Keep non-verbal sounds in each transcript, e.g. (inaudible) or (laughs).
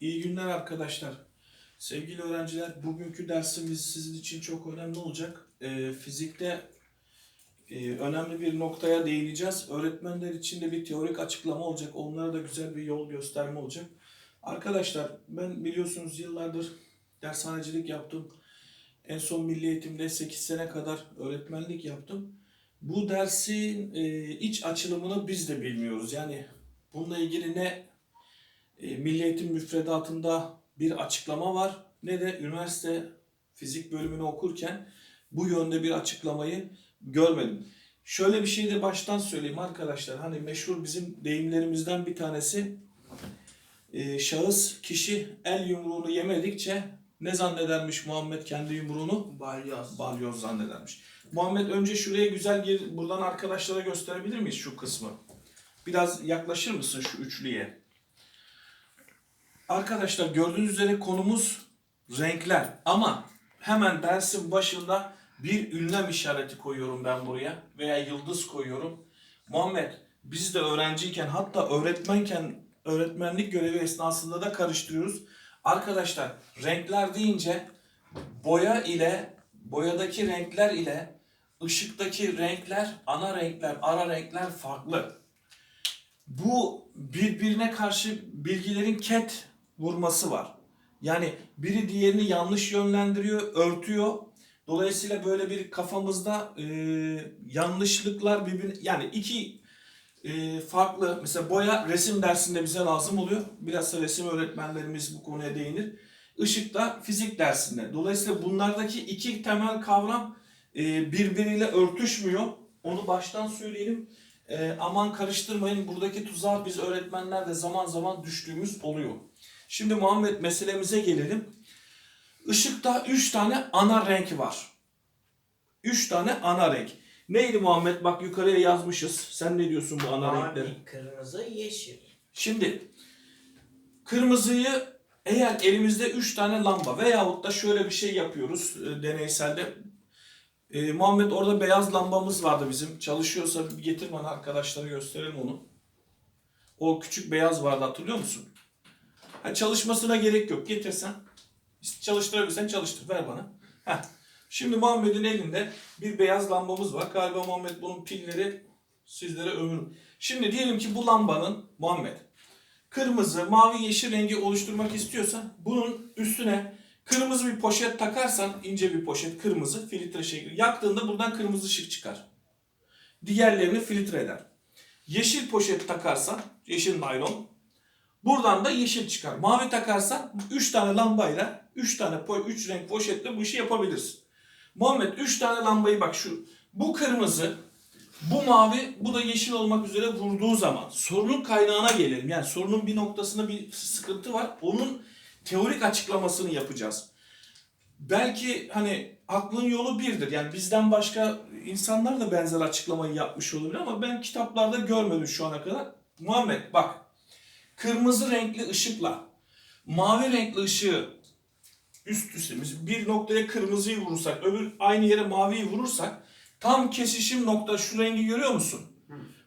İyi günler arkadaşlar. Sevgili öğrenciler, bugünkü dersimiz sizin için çok önemli olacak. Ee, fizikte e, önemli bir noktaya değineceğiz. Öğretmenler için de bir teorik açıklama olacak. Onlara da güzel bir yol gösterme olacak. Arkadaşlar, ben biliyorsunuz yıllardır dershanecilik yaptım. En son milli eğitimde 8 sene kadar öğretmenlik yaptım. Bu dersin e, iç açılımını biz de bilmiyoruz. Yani bununla ilgili ne e, Milli Eğitim müfredatında bir açıklama var ne de üniversite fizik bölümünü okurken bu yönde bir açıklamayı görmedim. Şöyle bir şey de baştan söyleyeyim arkadaşlar. Hani meşhur bizim deyimlerimizden bir tanesi e, şahıs kişi el yumruğunu yemedikçe ne zannedermiş Muhammed kendi yumruğunu? Balyoz. Balyoz zannedermiş. Muhammed önce şuraya güzel gir, buradan arkadaşlara gösterebilir miyiz şu kısmı? Biraz yaklaşır mısın şu üçlüye? Arkadaşlar gördüğünüz üzere konumuz renkler. Ama hemen dersin başında bir ünlem işareti koyuyorum ben buraya veya yıldız koyuyorum. Muhammed biz de öğrenciyken hatta öğretmenken öğretmenlik görevi esnasında da karıştırıyoruz. Arkadaşlar renkler deyince boya ile boyadaki renkler ile ışıktaki renkler, ana renkler, ara renkler farklı. Bu birbirine karşı bilgilerin ket vurması var. Yani biri diğerini yanlış yönlendiriyor, örtüyor. Dolayısıyla böyle bir kafamızda e, yanlışlıklar birbirine yani iki e, farklı mesela boya resim dersinde bize lazım oluyor. Bilhassa resim öğretmenlerimiz bu konuya değinir. Işık da fizik dersinde. Dolayısıyla bunlardaki iki temel kavram e, birbiriyle örtüşmüyor. Onu baştan söyleyelim. E, aman karıştırmayın. Buradaki tuzağa biz öğretmenler de zaman zaman düştüğümüz oluyor. Şimdi Muhammed meselemize gelelim. Işıkta 3 tane ana renk var. 3 tane ana renk. Neydi Muhammed? Bak yukarıya yazmışız. Sen ne diyorsun bu ana renkleri? Mavi, kırmızı, yeşil. Şimdi kırmızıyı eğer elimizde 3 tane lamba veyahut da şöyle bir şey yapıyoruz e, deneyselde. E, Muhammed orada beyaz lambamız vardı bizim. Çalışıyorsa bir getir bana arkadaşlara gösterelim onu. O küçük beyaz vardı hatırlıyor musun? Ha, çalışmasına gerek yok. Getirsen. Çalıştırabilirsen çalıştır. Ver bana. Heh. Şimdi Muhammed'in elinde bir beyaz lambamız var. Galiba Muhammed bunun pilleri sizlere ömür. Şimdi diyelim ki bu lambanın Muhammed kırmızı, mavi, yeşil rengi oluşturmak istiyorsan bunun üstüne kırmızı bir poşet takarsan ince bir poşet kırmızı filtre şekli yaktığında buradan kırmızı ışık çıkar. Diğerlerini filtre eder. Yeşil poşet takarsan yeşil naylon buradan da yeşil çıkar. Mavi takarsan 3 tane lambayla 3 tane 3 renk poşetle bu işi yapabilirsin. Muhammed 3 tane lambayı bak şu bu kırmızı bu mavi, bu da yeşil olmak üzere vurduğu zaman sorunun kaynağına gelelim. Yani sorunun bir noktasında bir sıkıntı var. Onun teorik açıklamasını yapacağız. Belki hani aklın yolu birdir. Yani bizden başka insanlar da benzer açıklamayı yapmış olabilir ama ben kitaplarda görmedim şu ana kadar. Muhammed bak. Kırmızı renkli ışıkla mavi renkli ışığı üst üste bir noktaya kırmızıyı vurursak öbür aynı yere maviyi vurursak Tam kesişim nokta şu rengi görüyor musun?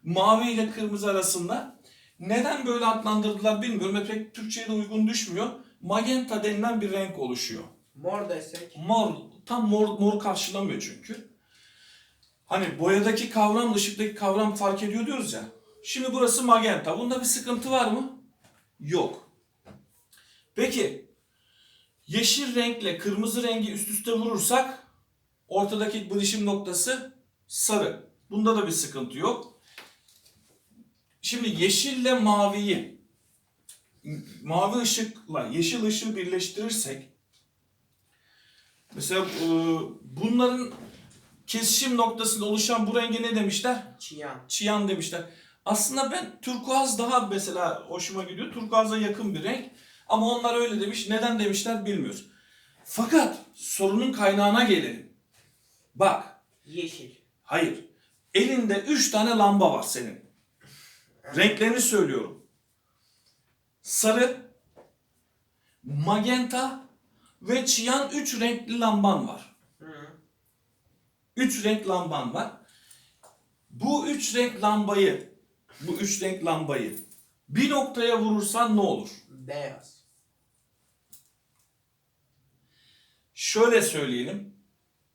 Mavi ile kırmızı arasında. Neden böyle adlandırdılar bilmiyorum. ve Pek Türkçe'ye de uygun düşmüyor. Magenta denilen bir renk oluşuyor. Mor desek. Mor, tam mor, mor karşılamıyor çünkü. Hani boyadaki kavram, ışıktaki kavram fark ediyor diyoruz ya. Şimdi burası magenta. Bunda bir sıkıntı var mı? Yok. Peki, yeşil renkle kırmızı rengi üst üste vurursak Ortadaki bilişim noktası sarı. Bunda da bir sıkıntı yok. Şimdi yeşille maviyi mavi ışıkla yeşil ışığı birleştirirsek mesela e, bunların kesişim noktasında oluşan bu renge ne demişler? Çiyan. Çiyan demişler. Aslında ben turkuaz daha mesela hoşuma gidiyor. Turkuaza yakın bir renk. Ama onlar öyle demiş. Neden demişler bilmiyoruz. Fakat sorunun kaynağına gelelim. Bak. Yeşil. Hayır. Elinde 3 tane lamba var senin. Renklerini söylüyorum. Sarı, magenta ve çiyan 3 renkli lamban var. Hı. 3 renk lamban var. Bu 3 renk lambayı, bu üç renk lambayı bir noktaya vurursan ne olur? Beyaz. Şöyle söyleyelim.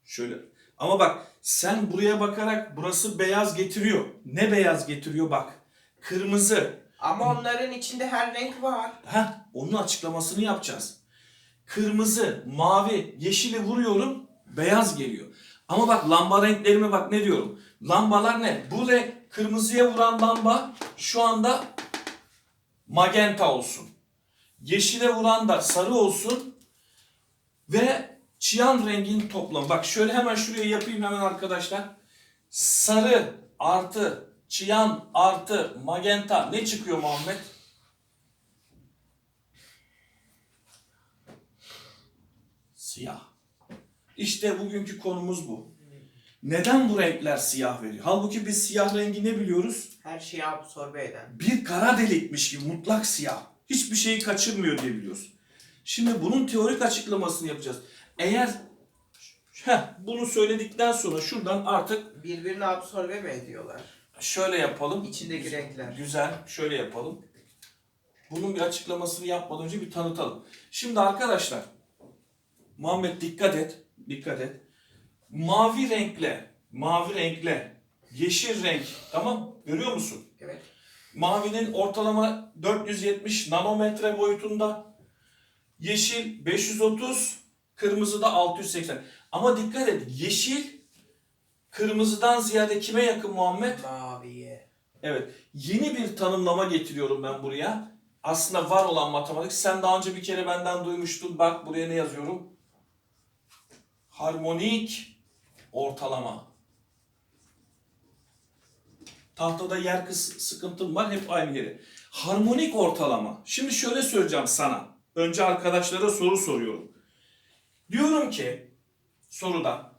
Şöyle. Ama bak sen buraya bakarak burası beyaz getiriyor. Ne beyaz getiriyor bak. Kırmızı. Ama onların içinde her renk var. Heh, onun açıklamasını yapacağız. Kırmızı, mavi, yeşili vuruyorum. Beyaz geliyor. Ama bak lamba renklerime bak ne diyorum. Lambalar ne? Bu renk kırmızıya vuran lamba şu anda magenta olsun. Yeşile vuran da sarı olsun. Ve çiyan rengin toplamı. Bak şöyle hemen şuraya yapayım hemen arkadaşlar. Sarı artı çiyan artı magenta ne çıkıyor Muhammed? Siyah. İşte bugünkü konumuz bu. Neden bu renkler siyah veriyor? Halbuki biz siyah rengi ne biliyoruz? Her şeyi absorbe eden. Bir kara delikmiş gibi mutlak siyah. Hiçbir şeyi kaçırmıyor diye biliyoruz. Şimdi bunun teorik açıklamasını yapacağız. Eğer heh, bunu söyledikten sonra şuradan artık Birbirini absorbe mi ediyorlar? şöyle yapalım. İçindeki renkler. Güzel. Şöyle yapalım. Bunun bir açıklamasını yapmadan önce bir tanıtalım. Şimdi arkadaşlar Muhammed dikkat et. Dikkat et. Mavi renkle mavi renkle yeşil renk tamam görüyor musun? Evet. Mavinin ortalama 470 nanometre boyutunda. Yeşil 530, kırmızı da 680. Ama dikkat et yeşil kırmızıdan ziyade kime yakın Muhammed? Maviye. Evet. Yeni bir tanımlama getiriyorum ben buraya. Aslında var olan matematik. Sen daha önce bir kere benden duymuştun. Bak buraya ne yazıyorum? Harmonik ortalama. Tahtada yer kıs sıkıntım var. Hep aynı yere. Harmonik ortalama. Şimdi şöyle söyleyeceğim sana. Önce arkadaşlara soru soruyorum. Diyorum ki soruda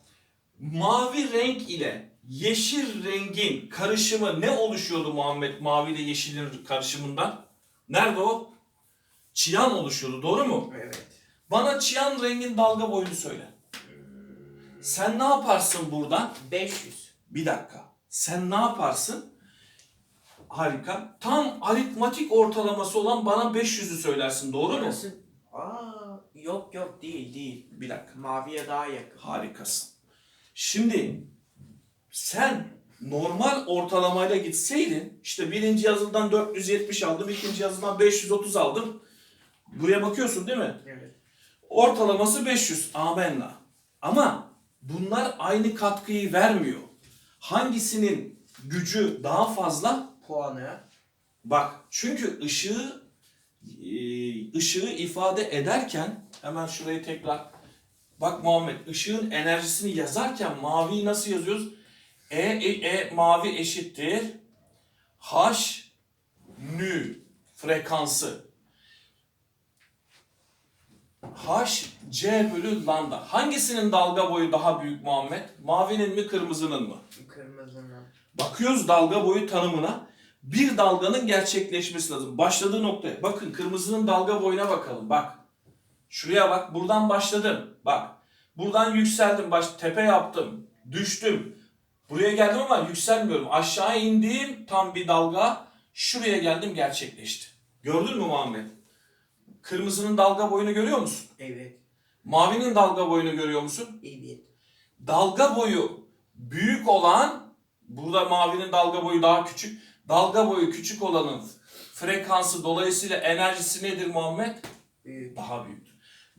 mavi renk ile yeşil rengin karışımı ne oluşuyordu Muhammed mavi ile yeşilin karışımından? Nerede o? Çiyan oluşuyordu doğru mu? Evet. Bana çiyan rengin dalga boyunu söyle. Sen ne yaparsın buradan? 500. Bir dakika. Sen ne yaparsın? Harika. Tam aritmatik ortalaması olan bana 500'ü söylersin doğru mu? Orası... Aa, yok yok değil değil. Bir dakika. Maviye daha yakın. Harikasın. Şimdi sen normal ortalamayla gitseydin işte birinci yazıdan 470 aldım, ikinci yazıdan 530 aldım. Buraya bakıyorsun değil mi? Evet. Ortalaması 500. Amenna. Ama bunlar aynı katkıyı vermiyor. Hangisinin gücü daha fazla? Puanı. Bak çünkü ışığı e, ışığı ifade ederken hemen şurayı tekrar bak Muhammed ışığın enerjisini yazarken maviyi nasıl yazıyoruz? E, e, e mavi eşittir H nü frekansı H C bölü lambda. Hangisinin dalga boyu daha büyük Muhammed? Mavinin mi kırmızının mı? Kırmızının. Bakıyoruz dalga boyu tanımına. Bir dalganın gerçekleşmesi lazım. Başladığı noktaya. Bakın kırmızının dalga boyuna bakalım. Bak. Şuraya bak. Buradan başladım. Bak. Buradan yükseldim. Baş, tepe yaptım. Düştüm. Buraya geldim ama yükselmiyorum. Aşağı indiğim tam bir dalga. Şuraya geldim gerçekleşti. Gördün mü Muhammed? Kırmızının dalga boyunu görüyor musun? Evet. Mavinin dalga boyunu görüyor musun? Evet. dalga boyu büyük olan burada mavinin dalga boyu daha küçük. Dalga boyu küçük olanın frekansı dolayısıyla enerjisi nedir Muhammed? Büyük. Daha büyük.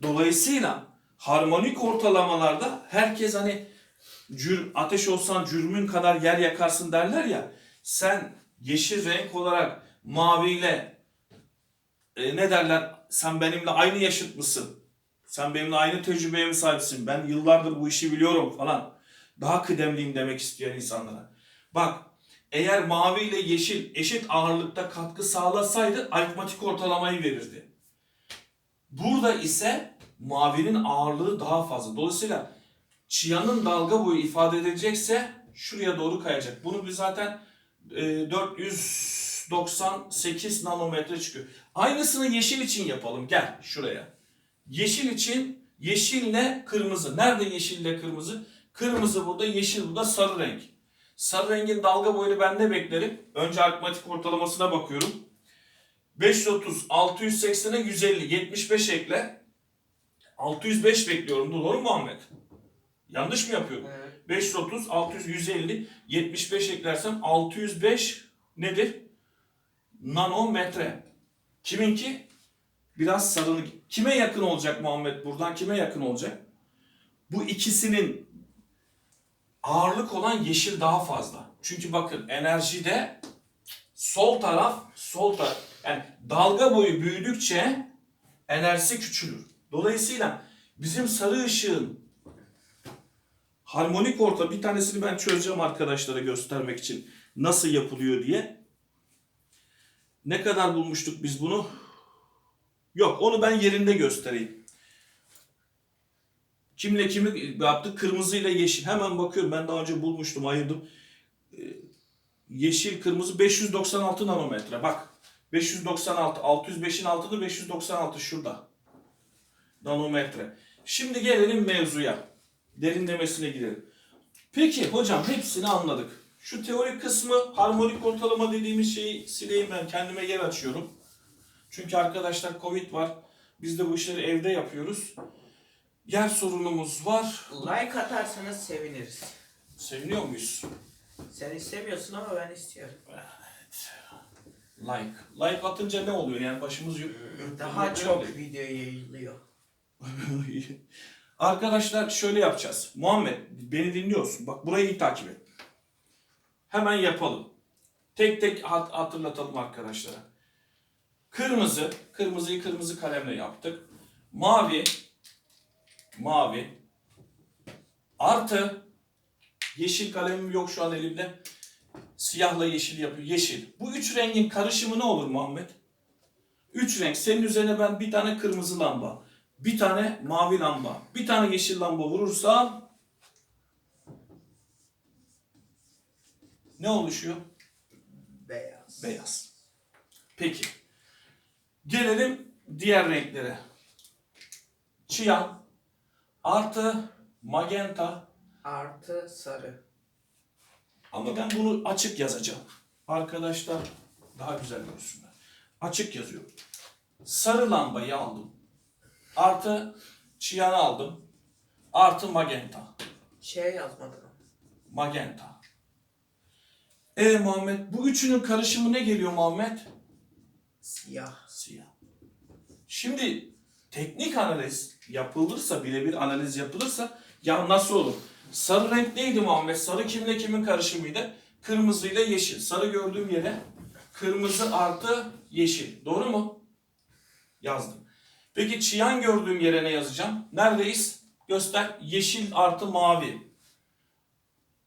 Dolayısıyla harmonik ortalamalarda herkes hani cür, ateş olsan cürmün kadar yer yakarsın derler ya. Sen yeşil renk olarak maviyle e, ne derler sen benimle aynı yaşıt mısın? Sen benimle aynı tecrübeye mi sahipsin? Ben yıllardır bu işi biliyorum falan. Daha kıdemliyim demek isteyen insanlara. Bak eğer mavi ile yeşil eşit ağırlıkta katkı sağlasaydı aritmatik ortalamayı verirdi. Burada ise mavinin ağırlığı daha fazla. Dolayısıyla çiyanın dalga boyu ifade edilecekse şuraya doğru kayacak. Bunu biz zaten e, 498 nanometre çıkıyor. Aynısını yeşil için yapalım. Gel şuraya. Yeşil için yeşille kırmızı. Nerede yeşille kırmızı? Kırmızı burada, yeşil burada, sarı renk. Sarı rengin dalga boyunu ben ne beklerim? Önce aritmatik ortalamasına bakıyorum. 530, 680'e 150, 75 ekle. 605 bekliyorum. Doğru mu Muhammed? Yanlış mı yapıyorum? Evet. 530, 600, 150, 75 eklersem 605 nedir? Nanometre. Kiminki? Biraz sarılı. Kime yakın olacak Muhammed buradan? Kime yakın olacak? Bu ikisinin ağırlık olan yeşil daha fazla. Çünkü bakın enerjide sol taraf, sol taraf yani dalga boyu büyüdükçe enerjisi küçülür. Dolayısıyla bizim sarı ışığın harmonik orta bir tanesini ben çözeceğim arkadaşlara göstermek için nasıl yapılıyor diye. Ne kadar bulmuştuk biz bunu? Yok onu ben yerinde göstereyim. Kimle kimi yaptık? Kırmızıyla yeşil. Hemen bakıyorum. Ben daha önce bulmuştum, ayırdım. Ee, Yeşil, kırmızı 596 nanometre. Bak. 596. 605'in altında 596 şurada. Nanometre. Şimdi gelelim mevzuya. Derinlemesine girelim. Peki hocam hepsini anladık. Şu teorik kısmı harmonik ortalama dediğimiz şeyi sileyim ben kendime yer açıyorum. Çünkü arkadaşlar Covid var. Biz de bu işleri evde yapıyoruz. Yer sorunumuz var. Like atarsanız seviniriz. Seviniyor muyuz? Sen istemiyorsun ama ben istiyorum. Like. Like atınca ne oluyor yani başımız yok. Daha çok video yayınlıyor. (laughs) Arkadaşlar şöyle yapacağız. Muhammed beni dinliyorsun. Bak burayı iyi takip et. Hemen yapalım. Tek tek hat- hatırlatalım arkadaşlara. Kırmızı, kırmızıyı kırmızı kalemle yaptık. Mavi, mavi. Artı, yeşil kalemim yok şu an elimde. Siyahla yeşil yapıyor. Yeşil. Bu üç rengin karışımı ne olur Muhammed? Üç renk. Senin üzerine ben bir tane kırmızı lamba, bir tane mavi lamba, bir tane yeşil lamba vurursam ne oluşuyor? Beyaz. Beyaz. Peki. Gelelim diğer renklere. Çiyan artı magenta Artı sarı. ama ben bunu açık yazacağım. Arkadaşlar daha güzel görsünler. Açık yazıyorum. Sarı lambayı aldım. Artı çiyanı aldım. Artı magenta. Şey yazmadın. Magenta. E Muhammed bu üçünün karışımı ne geliyor Muhammed? Siyah. Siyah. Şimdi teknik analiz yapılırsa, birebir analiz yapılırsa ya nasıl olur? Sarı renk neydi Muhammed? Sarı kimle kimin karışımıydı? Kırmızı ile yeşil. Sarı gördüğüm yere kırmızı artı yeşil. Doğru mu? Yazdım. Peki çiyan gördüğüm yere ne yazacağım? Neredeyiz? Göster. Yeşil artı mavi.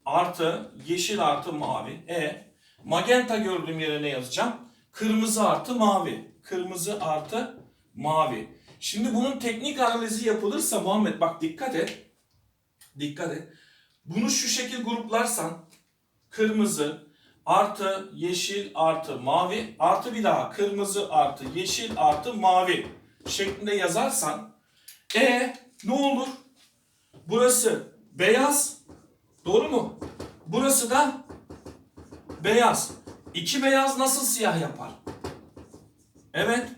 Artı yeşil artı mavi. E magenta gördüğüm yere ne yazacağım? Kırmızı artı mavi. Kırmızı artı mavi. Şimdi bunun teknik analizi yapılırsa Muhammed bak dikkat et. Dikkat et. Bunu şu şekil gruplarsan kırmızı artı yeşil artı mavi artı bir daha kırmızı artı yeşil artı mavi şeklinde yazarsan e ne olur? Burası beyaz doğru mu? Burası da beyaz. İki beyaz nasıl siyah yapar? Evet.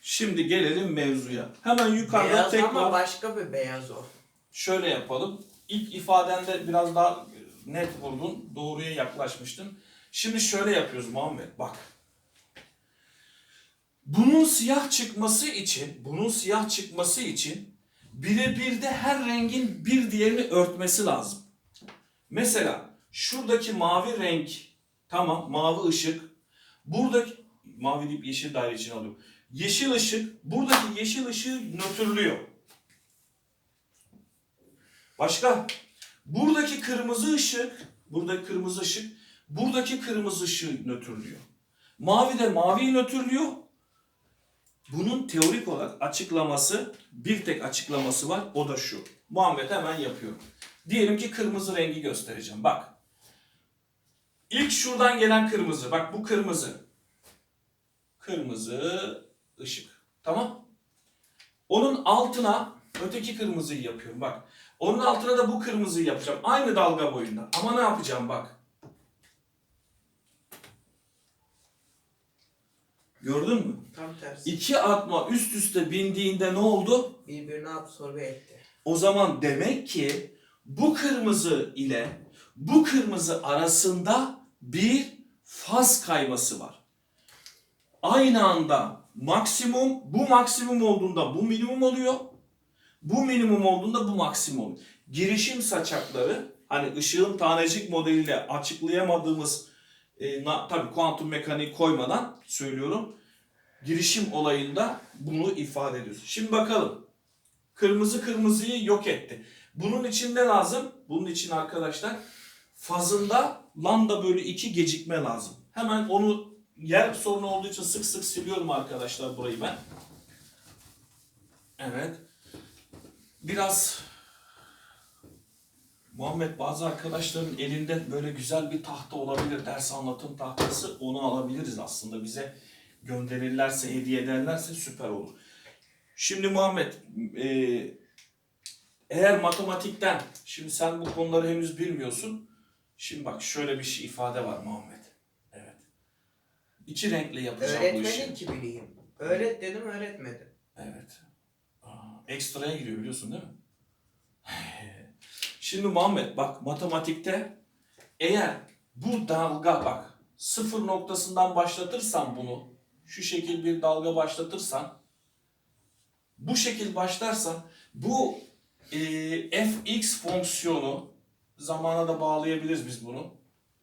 Şimdi gelelim mevzuya. Hemen yukarıda Beyaz tekrar ama başka bir beyaz o. şöyle yapalım. İlk ifadende biraz daha net vurdun. Doğruya yaklaşmıştın. Şimdi şöyle yapıyoruz Muhammed. Bak. Bunun siyah çıkması için, bunun siyah çıkması için birebir de her rengin bir diğerini örtmesi lazım. Mesela şuradaki mavi renk, tamam mavi ışık. Buradaki, mavi deyip yeşil daire için alıyorum. Yeşil ışık, buradaki yeşil ışığı nötrlüyor. Başka? Buradaki kırmızı ışık, buradaki kırmızı ışık, buradaki kırmızı ışığı nötrlüyor. Mavi de maviyi nötrlüyor. Bunun teorik olarak açıklaması, bir tek açıklaması var. O da şu. Muhammed hemen yapıyorum. Diyelim ki kırmızı rengi göstereceğim. Bak. İlk şuradan gelen kırmızı. Bak bu kırmızı. Kırmızı ışık. Tamam? Onun altına öteki kırmızıyı yapıyorum. Bak. Onun altına da bu kırmızıyı yapacağım. Aynı dalga boyunda. Ama ne yapacağım bak. Gördün mü? Tam tersi. İki atma üst üste bindiğinde ne oldu? Birbirini absorbe etti. O zaman demek ki bu kırmızı ile bu kırmızı arasında bir faz kayması var. Aynı anda maksimum, bu maksimum olduğunda bu minimum oluyor. Bu minimum olduğunda bu maksimum. Girişim saçakları hani ışığın tanecik modeliyle açıklayamadığımız e, na, tabii kuantum mekaniği koymadan söylüyorum. Girişim olayında bunu ifade ediyoruz. Şimdi bakalım. Kırmızı kırmızıyı yok etti. Bunun için ne lazım? Bunun için arkadaşlar fazında lambda bölü 2 gecikme lazım. Hemen onu yer sorunu olduğu için sık sık siliyorum arkadaşlar burayı ben. Evet. Biraz Muhammed bazı arkadaşların elinde böyle güzel bir tahta olabilir. Ders anlatım tahtası onu alabiliriz aslında. Bize gönderirlerse, hediye ederlerse süper olur. Şimdi Muhammed, e, eğer matematikten, şimdi sen bu konuları henüz bilmiyorsun. Şimdi bak şöyle bir şey ifade var Muhammed. Evet. İki renkle yapacağım bu işi. Öğretmedin ki bileyim. Öğret dedim öğretmedin. Evet. Aa, ekstraya giriyor biliyorsun değil mi? Şimdi Muhammed bak matematikte eğer bu dalga bak sıfır noktasından başlatırsan bunu şu şekil bir dalga başlatırsan bu şekil başlarsan bu e, fx fonksiyonu zamana da bağlayabiliriz biz bunu.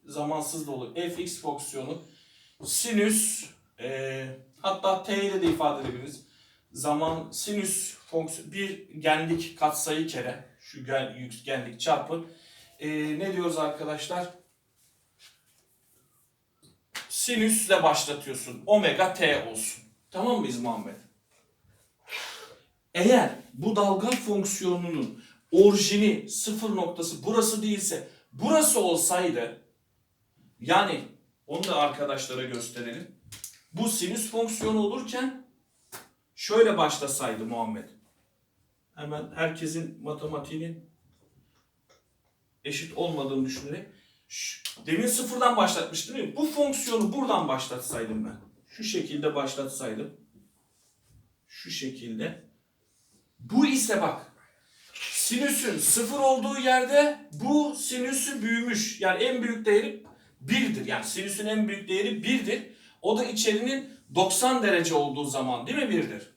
Zamansız da olur. fx fonksiyonu sinüs e, hatta t ile de ifade edebiliriz. Zaman sinüs fonksiyon bir genlik katsayı kere şu gen, yük- genlik çarpı e, ne diyoruz arkadaşlar? Sinüsle başlatıyorsun. Omega t olsun. Tamam mıyız Muhammed? Eğer bu dalga fonksiyonunun orijini sıfır noktası burası değilse burası olsaydı yani onu da arkadaşlara gösterelim. Bu sinüs fonksiyonu olurken şöyle başlasaydı Muhammed. Hemen herkesin matematiğinin eşit olmadığını düşünerek demin sıfırdan başlatmıştım değil mi? Bu fonksiyonu buradan başlatsaydım ben. Şu şekilde başlatsaydım. Şu şekilde. Bu ise bak sinüsün sıfır olduğu yerde bu sinüsü büyümüş. Yani en büyük değeri birdir. Yani sinüsün en büyük değeri birdir. O da içerinin 90 derece olduğu zaman değil mi birdir?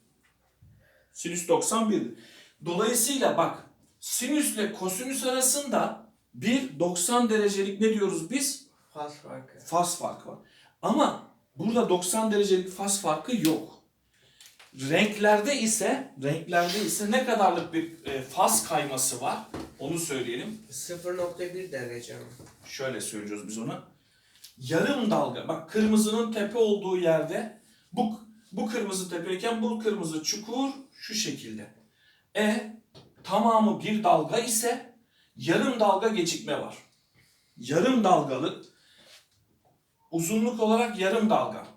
Sinüs 91'dir. Dolayısıyla bak sinüsle kosinüs arasında bir 90 derecelik ne diyoruz biz? Faz farkı. Faz farkı var. Ama burada 90 derecelik faz farkı yok. Renklerde ise renklerde ise ne kadarlık bir e, faz kayması var? Onu söyleyelim. 0.1 derece mi? Şöyle söylüyoruz biz ona. Yarım dalga. Bak kırmızının tepe olduğu yerde bu bu kırmızı tepeyken bu kırmızı çukur şu şekilde. E tamamı bir dalga ise yarım dalga gecikme var. Yarım dalgalık uzunluk olarak yarım dalga.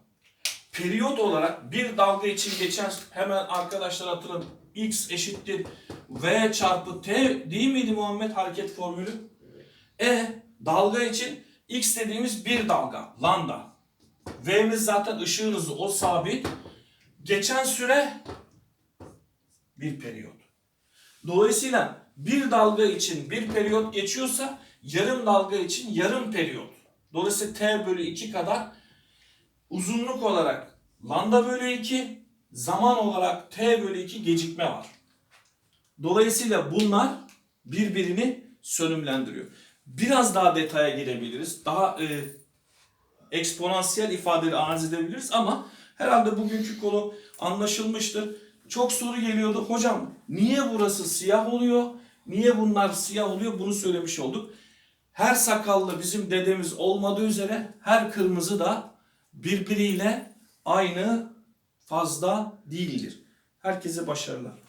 Periyot olarak bir dalga için geçen hemen arkadaşlar hatırlayın x eşittir v çarpı t değil miydi Muhammed hareket formülü? E dalga için x dediğimiz bir dalga lambda. V'miz zaten ışığın hızı o sabit. Geçen süre bir periyot. Dolayısıyla bir dalga için bir periyot geçiyorsa yarım dalga için yarım periyot. Dolayısıyla t bölü 2 kadar uzunluk olarak lambda bölü 2 zaman olarak t bölü 2 gecikme var. Dolayısıyla bunlar birbirini sönümlendiriyor. Biraz daha detaya girebiliriz. Daha e, eksponansiyel ifadeleri arz edebiliriz ama herhalde bugünkü konu anlaşılmıştır. Çok soru geliyordu. Hocam niye burası siyah oluyor? Niye bunlar siyah oluyor? Bunu söylemiş olduk. Her sakallı bizim dedemiz olmadığı üzere her kırmızı da birbiriyle aynı fazda değildir. Herkese başarılar.